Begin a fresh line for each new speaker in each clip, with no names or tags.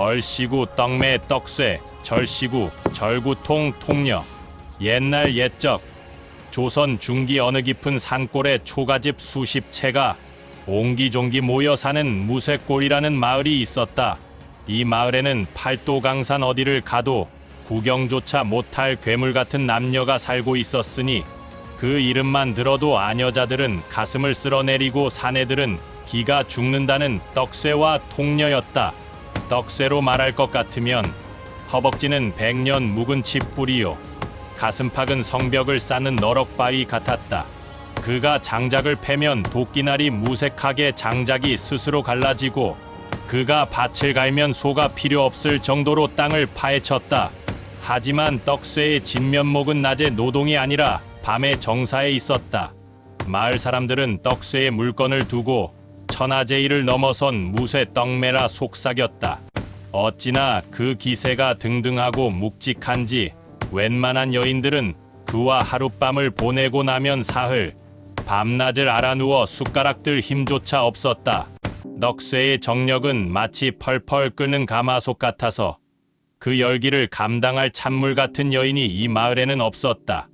얼씨구 떡매 떡쇠 절씨구 절구통 통녀 옛날 옛적 조선 중기 어느 깊은 산골에 초가집 수십 채가 옹기종기 모여 사는 무쇠골이라는 마을이 있었다. 이 마을에는 팔도 강산 어디를 가도 구경조차 못할 괴물 같은 남녀가 살고 있었으니 그 이름만 들어도 아녀자들은 가슴을 쓸어내리고 사내들은 기가 죽는다는 떡쇠와 통녀였다. 떡쇠로 말할 것 같으면 허벅지는 백년 묵은 칩뿌리요. 가슴팍은 성벽을 쌓는 너럭바위 같았다. 그가 장작을 패면 도끼날이 무색하게 장작이 스스로 갈라지고 그가 밭을 갈면 소가 필요 없을 정도로 땅을 파헤쳤다. 하지만 떡쇠의 진면목은 낮에 노동이 아니라 밤에 정사에 있었다. 마을 사람들은 떡쇠의 물건을 두고 천하제일을 넘어선 무쇠 떡매라 속삭였다. 어찌나 그 기세가 등등하고 묵직한지 웬만한 여인들은 그와 하룻밤을 보내고 나면 사흘 밤낮을 알아누워 숟가락들 힘조차 없었다. 넉쇠의 정력은 마치 펄펄 끓는 가마솥 같아서 그 열기를 감당할 찬물 같은 여인이 이 마을에는 없었다.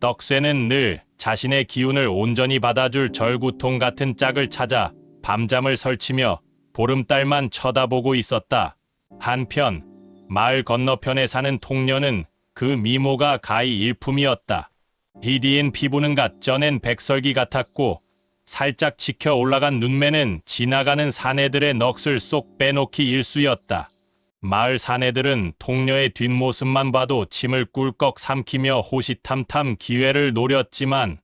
떡쇠는 늘 자신의 기운을 온전히 받아줄 절구통 같은 짝을 찾아 밤잠을 설치며 보름달만 쳐다보고 있었다. 한편 마을 건너편에 사는 통녀는 그 미모가 가히 일품이었다. 비디인 피부는 갓 쪄낸 백설기 같았고 살짝 치켜 올라간 눈매는 지나가는 사내들의 넋을 쏙 빼놓기 일쑤였다. 마을 사내들은 통녀의 뒷모습만 봐도 침을 꿀꺽 삼키며 호시탐탐 기회를 노렸지만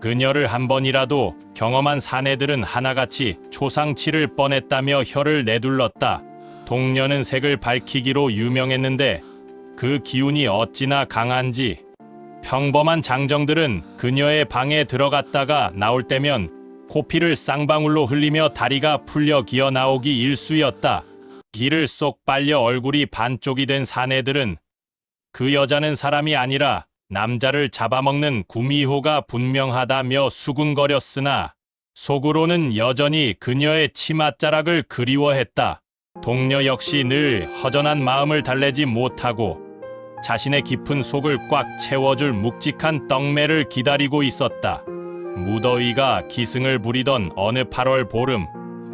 그녀를 한 번이라도 경험한 사내들은 하나같이 초상치를 뻔했다며 혀를 내둘렀다. 동녀는 색을 밝히기로 유명했는데 그 기운이 어찌나 강한지 평범한 장정들은 그녀의 방에 들어갔다가 나올 때면 코피를 쌍방울로 흘리며 다리가 풀려 기어 나오기 일쑤였다. 기를 쏙 빨려 얼굴이 반쪽이 된 사내들은 그 여자는 사람이 아니라 남자를 잡아먹는 구미호가 분명하다며 수군거렸으나 속으로는 여전히 그녀의 치맛자락을 그리워했다. 동녀 역시 늘 허전한 마음을 달래지 못하고 자신의 깊은 속을 꽉 채워줄 묵직한 떡매를 기다리고 있었다. 무더위가 기승을 부리던 어느 8월 보름,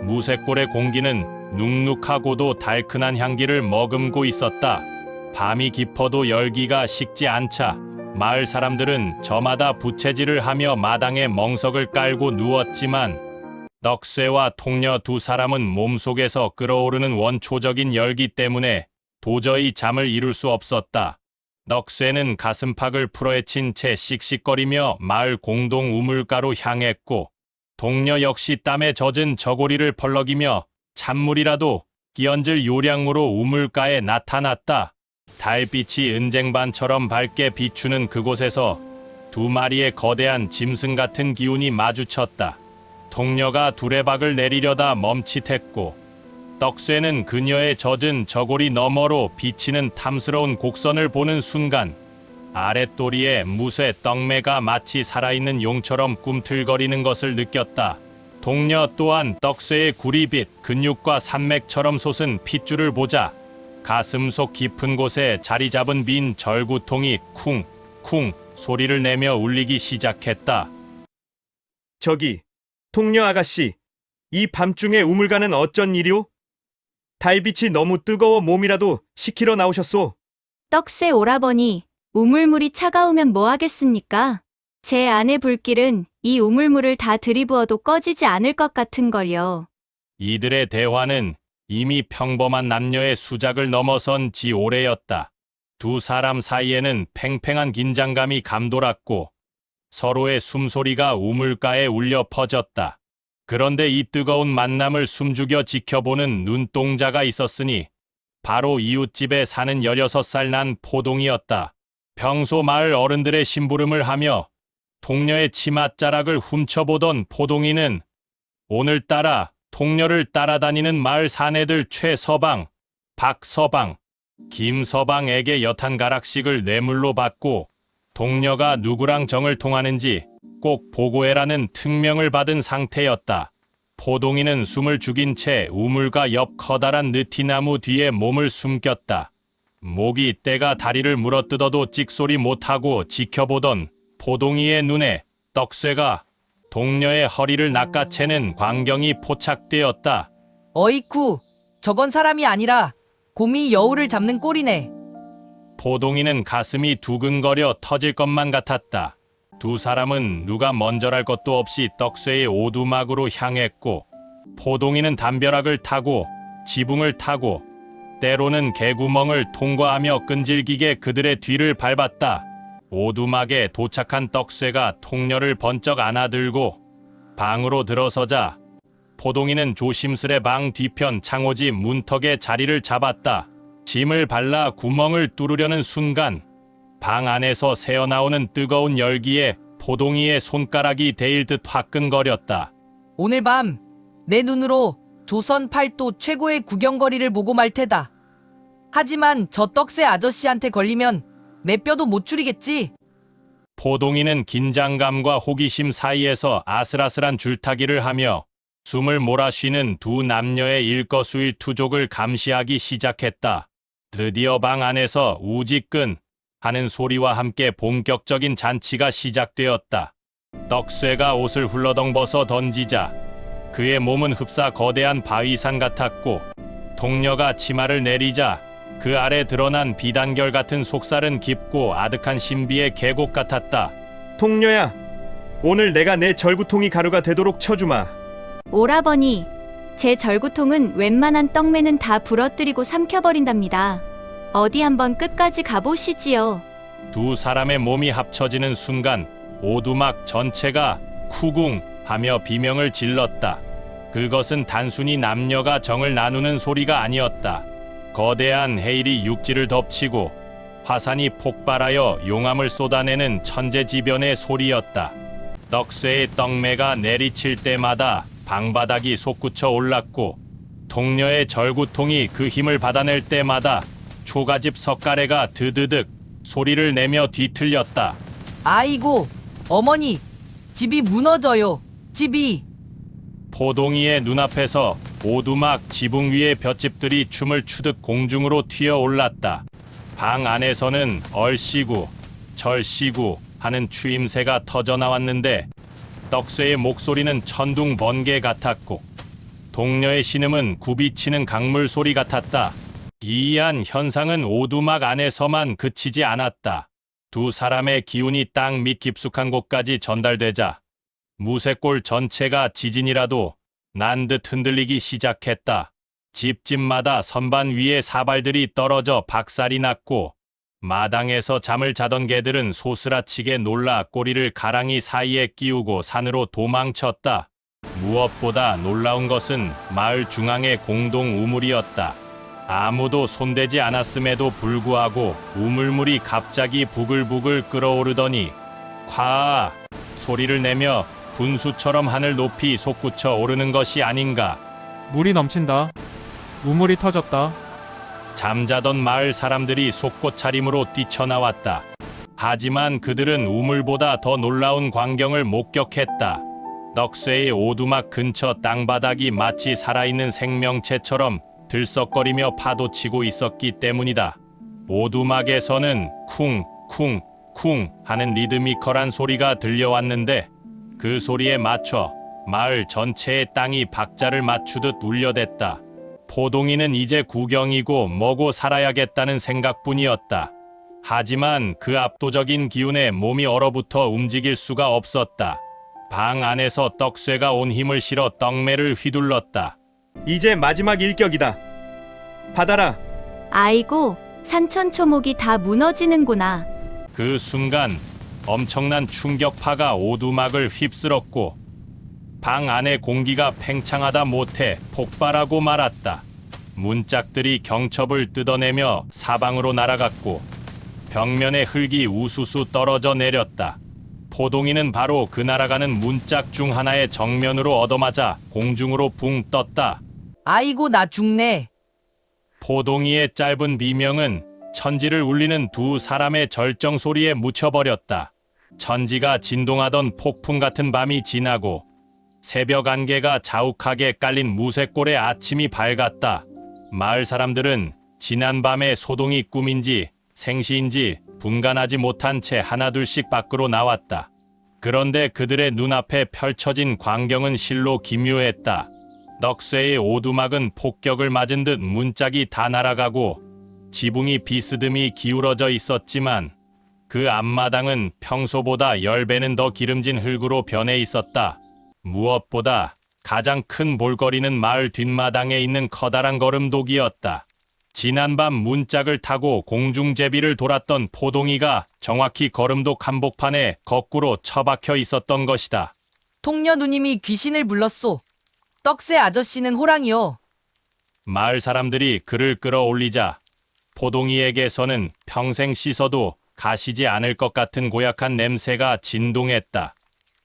무쇠골의 공기는 눅눅하고도 달큰한 향기를 머금고 있었다. 밤이 깊어도 열기가 식지 않자 마을 사람들은 저마다 부채질을 하며 마당에 멍석을 깔고 누웠지만 넉쇠와 통녀 두 사람은 몸속에서 끓어오르는 원초적인 열기 때문에 도저히 잠을 이룰 수 없었다. 넉쇠는 가슴팍을 풀어헤친 채 씩씩거리며 마을 공동 우물가로 향했고 동녀 역시 땀에 젖은 저고리를 펄럭이며 찬물이라도 끼얹을 요량으로 우물가에 나타났다. 달빛이 은쟁반처럼 밝게 비추는 그곳에서 두 마리의 거대한 짐승 같은 기운이 마주쳤다. 동녀가 두레박을 내리려다 멈칫했고 떡쇠는 그녀의 젖은 저고리 너머로 비치는 탐스러운 곡선을 보는 순간 아랫도리에 무쇠 떡매가 마치 살아있는 용처럼 꿈틀거리는 것을 느꼈다. 동녀 또한 떡쇠의 구리빛 근육과 산맥처럼 솟은 핏줄을 보자 가슴 속 깊은 곳에 자리 잡은 빈 절구통이 쿵쿵 소리를 내며 울리기 시작했다.
저기, 동녀 아가씨, 이 밤중에 우물가는 어쩐 일이오? 달빛이 너무 뜨거워 몸이라도 식히러 나오셨소.
떡새 오라버니, 우물물이 차가우면 뭐 하겠습니까? 제 안의 불길은 이 우물물을 다 들이부어도 꺼지지 않을 것 같은걸요.
이들의 대화는 이미 평범한 남녀의 수작을 넘어선 지 오래였다. 두 사람 사이에는 팽팽한 긴장감이 감돌았고 서로의 숨소리가 우물가에 울려 퍼졌다. 그런데 이 뜨거운 만남을 숨죽여 지켜보는 눈동자가 있었으니 바로 이웃집에 사는 16살 난 포동이었다. 평소 마을 어른들의 심부름을 하며 동녀의 치맛자락을 훔쳐보던 포동이는 오늘따라 동녀를 따라다니는 마을 사내들 최서방, 박서방, 김서방에게 여탄 가락씩을 뇌물로 받고 동녀가 누구랑 정을 통하는지 꼭 보고해라는 특명을 받은 상태였다. 포동이는 숨을 죽인 채 우물가 옆 커다란 느티나무 뒤에 몸을 숨겼다. 모기 떼가 다리를 물어뜯어도 찍소리 못하고 지켜보던 포동이의 눈에 떡쇠가 동녀의 허리를 낚아채는 광경이 포착되었다.
어이쿠, 저건 사람이 아니라 곰이 여우를 잡는 꼴이네.
포동이는 가슴이 두근거려 터질 것만 같았다. 두 사람은 누가 먼저랄 것도 없이 떡쇠의 오두막으로 향했고, 포동이는 담벼락을 타고 지붕을 타고 때로는 개구멍을 통과하며 끈질기게 그들의 뒤를 밟았다. 오두막에 도착한 떡쇠가 통녀를 번쩍 안아들고 방으로 들어서자 포동이는 조심스레 방 뒤편 창호지 문턱에 자리를 잡았다. 짐을 발라 구멍을 뚫으려는 순간 방 안에서 새어나오는 뜨거운 열기에 포동이의 손가락이 데일 듯 화끈거렸다.
오늘 밤 내 눈으로 조선 팔도 최고의 구경거리를 보고 말 테다. 하지만 저 떡새 아저씨한테 걸리면 내 뼈도 못 추리겠지.
포동이는 긴장감과 호기심 사이에서 아슬아슬한 줄타기를 하며 숨을 몰아쉬는 두 남녀의 일거수일 투족을 감시하기 시작했다. 드디어 방 안에서 우지끈 하는 소리와 함께 본격적인 잔치가 시작되었다. 떡쇠가 옷을 훌러덩 벗어 던지자 그의 몸은 흡사 거대한 바위산 같았고 동녀가 치마를 내리자 그 아래 드러난 비단결 같은 속살은 깊고 아득한 신비의 계곡 같았다.
통녀야, 오늘 내가 내 절구통이 가루가 되도록 쳐주마.
오라버니, 제 절구통은 웬만한 떡매는 다 부러뜨리고 삼켜버린답니다. 어디 한번 끝까지 가보시지요.
두 사람의 몸이 합쳐지는 순간 오두막 전체가 쿠궁 하며 비명을 질렀다. 그것은 단순히 남녀가 정을 나누는 소리가 아니었다. 거대한 해일이 육지를 덮치고 화산이 폭발하여 용암을 쏟아내는 천재지변의 소리였다. 떡쇠의 떡매가 내리칠 때마다 방바닥이 솟구쳐 올랐고 동녀의 절구통이 그 힘을 받아낼 때마다 초가집 석가래가 드드득 소리를 내며 뒤틀렸다.
아이고, 어머니, 집이 무너져요. 집이.
포동이의 눈앞에서 오두막 지붕 위의 볏집들이 춤을 추듯 공중으로 튀어 올랐다. 방 안에서는 얼씨구, 절씨구 하는 추임새가 터져 나왔는데 떡쇠의 목소리는 천둥 번개 같았고 동녀의 신음은 굽이치는 강물 소리 같았다. 기이한 현상은 오두막 안에서만 그치지 않았다. 두 사람의 기운이 땅 밑 깊숙한 곳까지 전달되자 무쇠골 전체가 지진이라도 난듯 흔들리기 시작했다. 집집마다 선반 위에 사발들이 떨어져 박살이 났고 마당에서 잠을 자던 개들은 소스라치게 놀라 꼬리를 가랑이 사이에 끼우고 산으로 도망쳤다. 무엇보다 놀라운 것은 마을 중앙의 공동 우물이었다. 아무도 손대지 않았음에도 불구하고 우물물이 갑자기 부글부글 끓어오르더니 콱 소리를 내며 분수처럼 하늘 높이 솟구쳐 오르는 것이 아닌가.
물이 넘친다. 우물이 터졌다.
잠자던 마을 사람들이 속꽃 차림으로 뛰쳐나왔다. 하지만 그들은 우물보다 더 놀라운 광경을 목격했다. 넉쇠의 오두막 근처 땅바닥이 마치 살아있는 생명체처럼 들썩거리며 파도치고 있었기 때문이다. 오두막에서는 쿵, 쿵, 쿵 하는 리드미컬한 소리가 들려왔는데 그 소리에 맞춰 마을 전체의 땅이 박자를 맞추듯 울려댔다. 포동이는 이제 구경이고 뭐고 살아야겠다는 생각뿐이었다. 하지만 그 압도적인 기운에 몸이 얼어붙어 움직일 수가 없었다. 방 안에서 떡쇠가 온 힘을 실어 떡매를 휘둘렀다.
이제 마지막 일격이다. 받아라.
아이고, 산천 초목이 다 무너지는구나.
그 순간 엄청난 충격파가 오두막을 휩쓸었고 방 안의 공기가 팽창하다 못해 폭발하고 말았다. 문짝들이 경첩을 뜯어내며 사방으로 날아갔고 벽면의 흙이 우수수 떨어져 내렸다. 포동이는 바로 그 날아가는 문짝 중 하나의 정면으로 얻어맞아 공중으로 붕 떴다.
아이고, 나 죽네.
포동이의 짧은 비명은 천지를 울리는 두 사람의 절정 소리에 묻혀버렸다. 천지가 진동하던 폭풍 같은 밤이 지나고 새벽 안개가 자욱하게 깔린 무쇠골의 아침이 밝았다. 마을 사람들은 지난밤에 소동이 꿈인지 생시인지 분간하지 못한 채 하나둘씩 밖으로 나왔다. 그런데 그들의 눈앞에 펼쳐진 광경은 실로 기묘했다. 넉쇠의 오두막은 폭격을 맞은 듯 문짝이 다 날아가고 지붕이 비스듬히 기울어져 있었지만 그 앞마당은 평소보다 열 배는 더 기름진 흙으로 변해 있었다. 무엇보다 가장 큰 볼거리는 마을 뒷마당에 있는 커다란 거름독이었다. 지난밤 문짝을 타고 공중제비를 돌았던 포동이가 정확히 거름독 한복판에 거꾸로 처박혀 있었던 것이다.
통녀 누님이 귀신을 불렀소. 떡새 아저씨는 호랑이요.
마을 사람들이 그를 끌어올리자 포동이에게서는 평생 씻어도 가시지 않을 것 같은 고약한 냄새가 진동했다.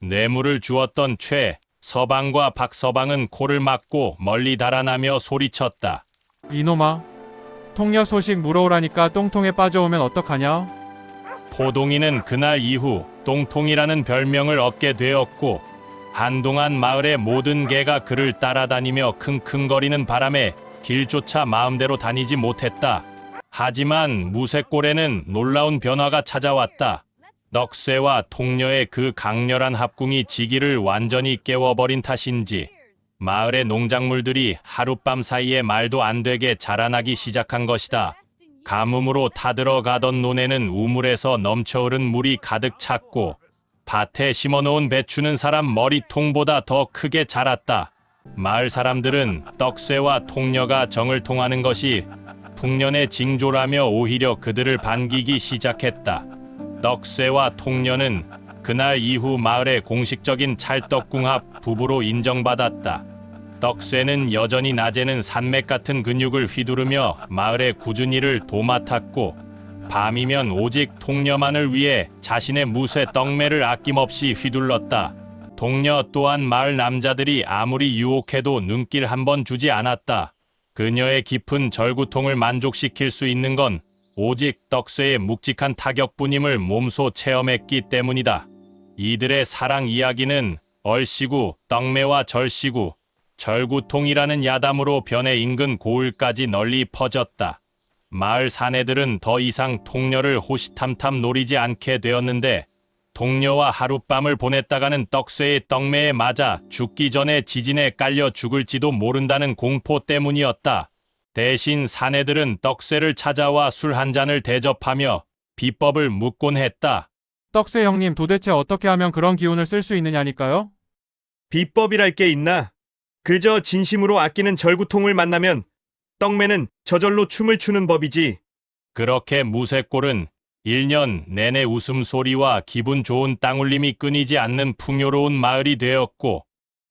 뇌물을 주었던 최 서방과 박서방은 코를 막고 멀리 달아나며 소리쳤다.
이놈아. 통녀 소식 물어오라니까 똥통에 빠져오면 어떡하냐?
포동이는 그날 이후 똥통이라는 별명을 얻게 되었고 한동안 마을의 모든 개가 그를 따라다니며 킁킁거리는 바람에 길조차 마음대로 다니지 못했다. 하지만 무쇠골에는 놀라운 변화가 찾아왔다. 넉쇠와 통녀의 그 강렬한 합궁이 지기를 완전히 깨워버린 탓인지 마을의 농작물들이 하룻밤 사이에 말도 안 되게 자라나기 시작한 것이다. 가뭄으로 타들어가던 논에는 우물에서 넘쳐흐른 물이 가득 찼고 밭에 심어놓은 배추는 사람 머리통보다 더 크게 자랐다. 마을 사람들은 떡쇠와 통녀가 정을 통하는 것이 풍년의 징조라며 오히려 그들을 반기기 시작했다. 떡쇠와 통녀는 그날 이후 마을의 공식적인 찰떡궁합 부부로 인정받았다. 떡쇠는 여전히 낮에는 산맥 같은 근육을 휘두르며 마을의 꾸준히 일을 도맡았고 밤이면 오직 통녀만을 위해 자신의 무쇠 떡매를 아낌없이 휘둘렀다. 동녀 또한 마을 남자들이 아무리 유혹해도 눈길 한 번 주지 않았다. 그녀의 깊은 절구통을 만족시킬 수 있는 건 오직 떡쇠의 묵직한 타격뿐임을 몸소 체험했기 때문이다. 이들의 사랑 이야기는 얼씨구, 떡매와 절씨구, 절구통이라는 야담으로 변해 인근 고을까지 널리 퍼졌다. 마을 사내들은 더 이상 통녀를 호시탐탐 노리지 않게 되었는데 동료와 하룻밤을 보냈다가는 떡쇠의 떡매에 맞아 죽기 전에 지진에 깔려 죽을지도 모른다는 공포 때문이었다. 대신 사내들은 떡쇠를 찾아와 술 한 잔을 대접하며 비법을 묻곤 했다.
떡새 형님 도대체 어떻게 하면 그런 기운을 쓸 수 있느냐니까요?
비법이랄 게 있나? 그저 진심으로 아끼는 절구통을 만나면 떡매는 저절로 춤을 추는 법이지.
그렇게 무쇠골은 1년 내내 웃음소리와 기분 좋은 땅울림이 끊이지 않는 풍요로운 마을이 되었고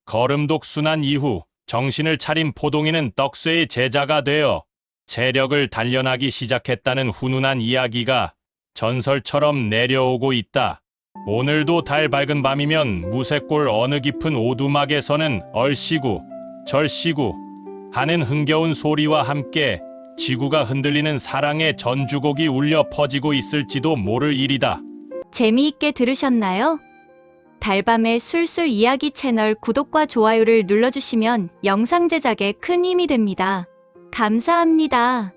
거름독 순환 이후 정신을 차린 포동이는 떡쇠의 제자가 되어 체력을 단련하기 시작했다는 훈훈한 이야기가 전설처럼 내려오고 있다. 오늘도 달 밝은 밤이면 무쇠골 어느 깊은 오두막에서는 얼씨구, 절씨구 하는 흥겨운 소리와 함께 지구가 흔들리는 사랑의 전주곡이 울려 퍼지고 있을지도 모를 일이다.
재미있게 들으셨나요? 달밤의 술술 이야기 채널 구독과 좋아요를 눌러주시면 영상 제작에 큰 힘이 됩니다. 감사합니다.